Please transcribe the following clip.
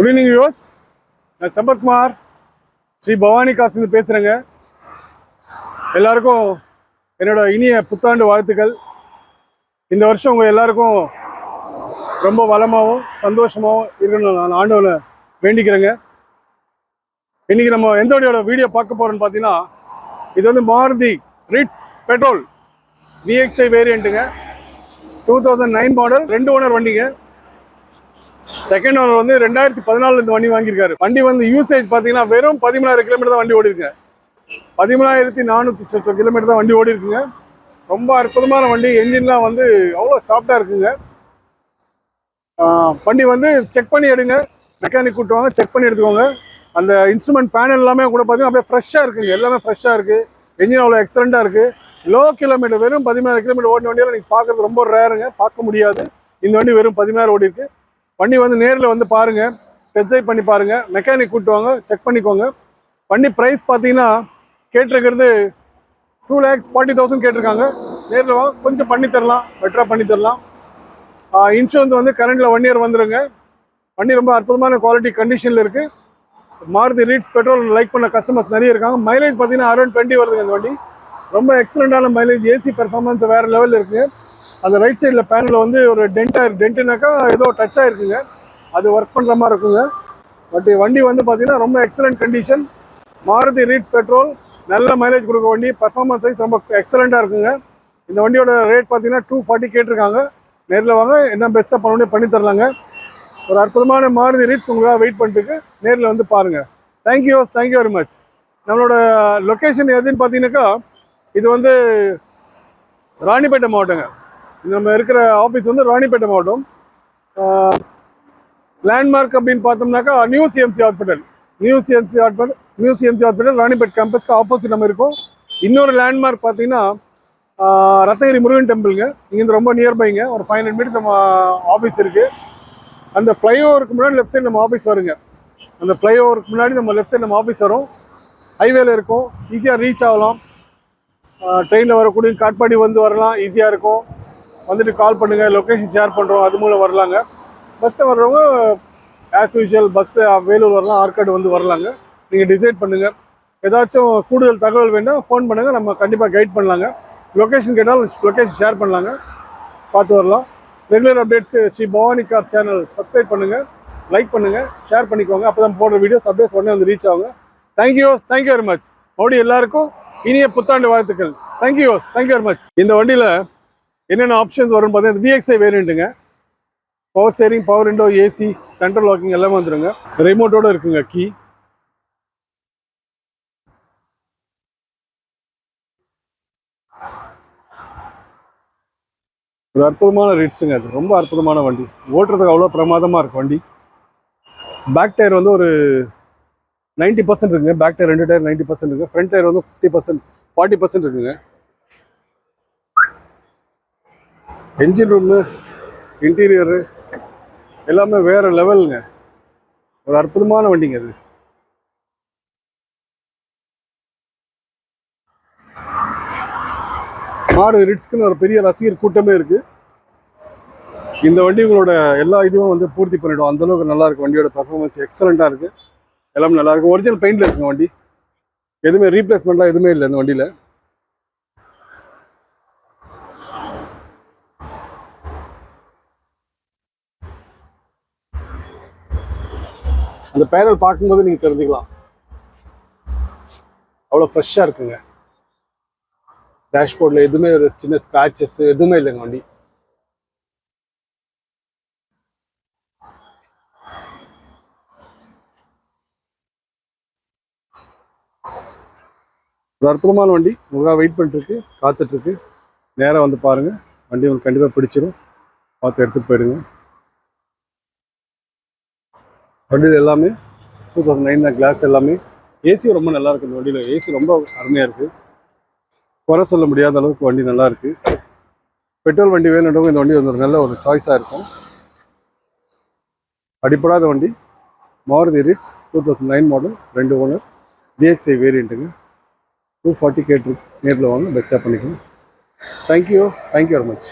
Good evening use நான் சம்பத்குமார் ஸ்ரீ பவானி காசுலேருந்து பேசுகிறேங்க எல்லாருக்கும் என்னோட இனிய புத்தாண்டு வாழ்த்துக்கள். இந்த வருஷம் உங்கள் எல்லாருக்கும் ரொம்ப வளமாகவும் சந்தோஷமாகவும் இருக்கணும் நான் ஆண்டவனை வேண்டிக்கிறேங்க. இன்றைக்கி நம்ம எந்த வீடியோ பார்க்க போகிறோன்னு பார்த்தீங்கன்னா இது வந்து மாருதி ரிட்ஸ் பெட்ரோல் விஎக்ஸ்ஐ வேரியண்ட்டுங்க டூ தௌசண்ட் நைன் மாடல் ரெண்டு ஓனர் வண்டிங்க. செகண்ட் ஓனர் வந்து ரெண்டாயிரத்தி பதினாலுல இந்த வண்டி வாங்கியிருக்காரு. வண்டி வந்து யூசேஜ் பார்த்தீங்கன்னா வெறும் பதிமூணாயிரம் கிலோமீட்டர் தான் வண்டி ஓடி இருக்குங்க பதிமூணாயிரத்தி நானூற்றி சொச்ச கிலோமீட்டர் தான் வண்டி ஓடி இருக்குங்க ரொம்ப அற்புதமான வண்டி. என்ஜின்லாம் வந்து அவ்வளோ சாஃப்டாக இருக்குங்க. வண்டி வந்து செக் பண்ணி எடுங்க. மெக்கானிக் கூட்டுவாங்க செக் பண்ணி எடுத்துக்கோங்க. அந்த இன்ஸ்ட்ருமெண்ட் பேனல் எல்லாமே கூட பார்த்தீங்கன்னா அப்படியே ஃப்ரெஷ்ஷாக இருக்குங்க. எல்லாமே ஃப்ரெஷ்ஷாக இருக்குது என்ஜின் அவ்வளோ எக்ஸலண்ட்டாக இருக்குது லோ கிலோமீட்டர் வெறும் பதிமூணாயிரம் கிலோமீட்டர் ஓடின வண்டியில் நீங்கள் பார்க்குறது ரொம்ப ரேருங்க பார்க்க முடியாது. இந்த வண்டி வெறும் பதிமூணாயிரம் ஓடி இருக்குது வண்டி வந்து நேரில் வந்து பாருங்கள் டெஸ்ட் ட்ரைவ் பண்ணி பாருங்கள் மெக்கானிக் கூட்டுவாங்க. செக் பண்ணிக்கோங்க. வண்டி ப்ரைஸ் பார்த்தீங்கன்னா கேட்டிருக்கிறது டூ லேக்ஸ் ஃபார்ட்டி தௌசண்ட் கேட்டிருக்காங்க. நேரில் வாங்க கொஞ்சம் பண்ணி தரலாம். பெட்டராக பண்ணி தரலாம். இன்சூரன்ஸ் வந்து கரண்டில் ஒன் இயர் வந்துருங்க. வண்டி ரொம்ப அற்புதமான குவாலிட்டி கண்டிஷனில் இருக்குது மாருதி ரீட்ஸ் பெட்ரோல் லைக் பண்ண கஸ்டமர்ஸ் நிறைய இருக்காங்க. மைலேஜ் பார்த்தீங்கன்னா அரௌண்ட் டுவெண்ட்டி வருதுங்க இந்த வண்டி. ரொம்ப எக்ஸலண்ட்டான மைலேஜ் ஏசி பெர்ஃபார்மன்ஸ் வேறு லெவலில் இருக்குது அந்த ரைட் சைடில் பேனலில் வந்து ஒரு டென்ட்டாக இருக்குது டென்ட்டுனாக்கா ஏதோ டச் ஆகிருக்குங்க அது ஒர்க் பண்ணுற மாதிரி இருக்குங்க. பட் வண்டி வந்து பார்த்திங்கன்னா ரொம்ப excellent condition Maruti Ritz petrol நல்ல மைலேஜ் கொடுக்க வண்டி பர்ஃபார்மன்ஸ் வைஸ் ரொம்ப எக்ஸலண்ட்டாக இருக்குங்க. இந்த வண்டியோட ரேட் பார்த்தீங்கன்னா டூ ஃபார்ட்டி கேட்டிருக்காங்க. நேரில் வாங்க என்ன பெஸ்ட்டாக பண்ண பண்ணித்தரலாங்க பண்ணி தரலாங்க. ஒரு அற்புதமான மாருதி ரீட்ஸ் உங்களுக்காக வெயிட் பண்ணிட்டு நேரில் வந்து பாருங்கள் thank you thank you very much நம்மளோட லொக்கேஷன் எதுன்னு பார்த்தீங்கன்னாக்கா இது வந்து ராணிப்பேட்டை மாவட்டங்க. நம்ம இருக்கிற ஆஃபீஸ் வந்து ராணிப்பேட்டை மாவட்டம். லேண்ட்மார்க் அப்படின்னு பார்த்தோம்னாக்கா new CMC hospital new CMC hospital new CMC hospital Ranipet கேம்பஸ்க்கு opposite நம்ம இருக்கோம். இன்னொரு லேண்ட்மார்க் பார்த்தீங்கன்னா ரத்தகிரி ரத்னகிரி முருகன் டெம்பிளுங்க. இங்கேருந்து ரொம்ப நியர்பைங்க ஒரு ஃபைவ் ஹண்ட்ரட் மீட்டர்ஸ் நம்ம ஆஃபீஸ் இருக்குது அந்த ஃப்ளைஓவருக்கு முன்னாடி லெஃப்ட் சைடு நம்ம ஆஃபீஸ் வருங்க. அந்த ஃப்ளைஓவருக்கு முன்னாடி நம்ம லெஃப்ட் சைடு நம்ம ஆஃபீஸ் வரும். ஹைவேல இருக்கும். ஈஸியாக ரீச் ஆகலாம். ட்ரெயினில் வரக்கூடிய காட்பாடி வந்து வரலாம். ஈஸியாக இருக்கும். வந்துட்டு கால் பண்ணுங்கள் லொக்கேஷன் ஷேர் பண்ணுறோம் அது மூலம் வரலாங்க. பஸ்ஸில் வர்றவங்க ஆஸ் யூஷுவல் பஸ்ஸு வேலூர் வரலாம் ஆற்காடு வந்து வரலாங்க. நீங்கள் டிசைட் பண்ணுங்கள் ஏதாச்சும் கூடுதல் தகவல் வேணும் ஃபோன் பண்ணுங்கள் நம்ம கண்டிப்பாக கைட் பண்ணலாங்க. லொக்கேஷன் கேட்டாலும் லொக்கேஷன் ஷேர் பண்ணலாங்க. பார்த்து வரலாம். Regular அப்டேட்ஸ்க்கு Sri Bhavani car channel subscribe பண்ணுங்கள் லைக் பண்ணுங்கள் ஷேர் பண்ணிக்கோங்க. அப்போ தான் போடுற வீடியோஸ் அப்டேட்ஸ் உடனே வந்து ரீச் ஆகுங்க. தேங்க்யூ தேங்க்யூ வெரி மச் மறுபடியும் எல்லாருக்கும் இனிய புத்தாண்டு வாழ்த்துக்கள். தேங்க்யூ தேங்க்யூ வெரி மச் இந்த வண்டியில் என்னென்ன ஆப்ஷன்ஸ் வரும்னு பார்த்தீங்கன்னா VXI வேரியண்ட்டுங்க power steering power window AC central locking எல்லாமே வந்துடுங்க ரிமோட்டோட இருக்குங்க கீ ஒரு அற்புதமான ரிட்ஸுங்க. அது ரொம்ப அற்புதமான வண்டி. ஓட்டுறதுக்கு அவ்வளோ பிரமாதமாக இருக்கும் வண்டி. பேக் டயர் வந்து ஒரு நைன்ட்டி பர்சன்ட் இருக்குங்க. பேக் டயர் ரெண்டு டயர் நைன்ட்டி பர்சன்ட் இருக்குது ஃப்ரண்ட் டயர் வந்து ஃபிஃப்டி பர்சன்ட் ஃபார்ட்டி பர்சன்ட் இருக்குங்க. என்ஜின் ரூமு இன்டீரியரு எல்லாமே வேறு லெவலுங்க ஒரு அற்புதமான வண்டிங்க அது. மாறு ரிட்ஸ்க்குன்னு ஒரு பெரிய ரசிகர் கூட்டமே இருக்குது இந்த வண்டி உங்களோட எல்லா இதுவும் வந்து பூர்த்தி பண்ணிவிடும் அந்தளவுக்கு நல்லாயிருக்கும் வண்டியோட பர்ஃபார்மன்ஸ் எக்ஸலண்ட்டாக இருக்குது எல்லாமே நல்லாயிருக்கும் ஒரிஜினல் பெயிண்டில் இருக்குங்க வண்டி. எதுவுமே ரீப்ளேஸ்மெண்ட்லாம் எதுவுமே இல்லை இந்த வண்டியில். அந்த பேனல் பார்க்கும்போது நீங்க தெரிஞ்சுக்கலாம். அவ்வளோ ஃப்ரெஷ்ஷாக இருக்குங்க. டேஷ்போர்டில் எதுவுமே ஒரு சின்ன ஸ்க்ராச்சஸ் எதுவுமே இல்லைங்க வண்டி. ஒரு அற்புதமான வண்டி. உங்களுக்காக வெயிட் பண்ணிட்டுருக்கு காத்துட்ருக்கு நேராக வந்து பாருங்கள் வண்டி உங்களுக்கு கண்டிப்பாக பிடிச்சிரும். பார்த்து எடுத்துகிட்டு போயிடுங்க. வண்டியில் எல்லாமே டூ தௌசண்ட் நைன் தான் கிளாஸ் எல்லாமே. ஏசி ரொம்ப நல்லா இருக்கு இந்த வண்டியில். ஏசி ரொம்ப அருமையாக இருக்குது குறை சொல்ல முடியாத அளவுக்கு வண்டி நல்லா இருக்குது பெட்ரோல் வண்டி வேணுன்றவங்க இந்த வண்டி வந்து ஒரு நல்ல ஒரு சாய்ஸாக இருக்கும். அடிப்படாத வண்டி Maruti Ritz two thousand nine model ரெண்டு ஓனர் டிஎக்ஸ்ஐ வேரியண்ட்டுங்க டூ ஃபார்ட்டி கேட்டு நேரில் வாங்க பெஸ்ட்டாக பண்ணிக்கணும் தேங்க்யூ தேங்க்யூ வெரி மச்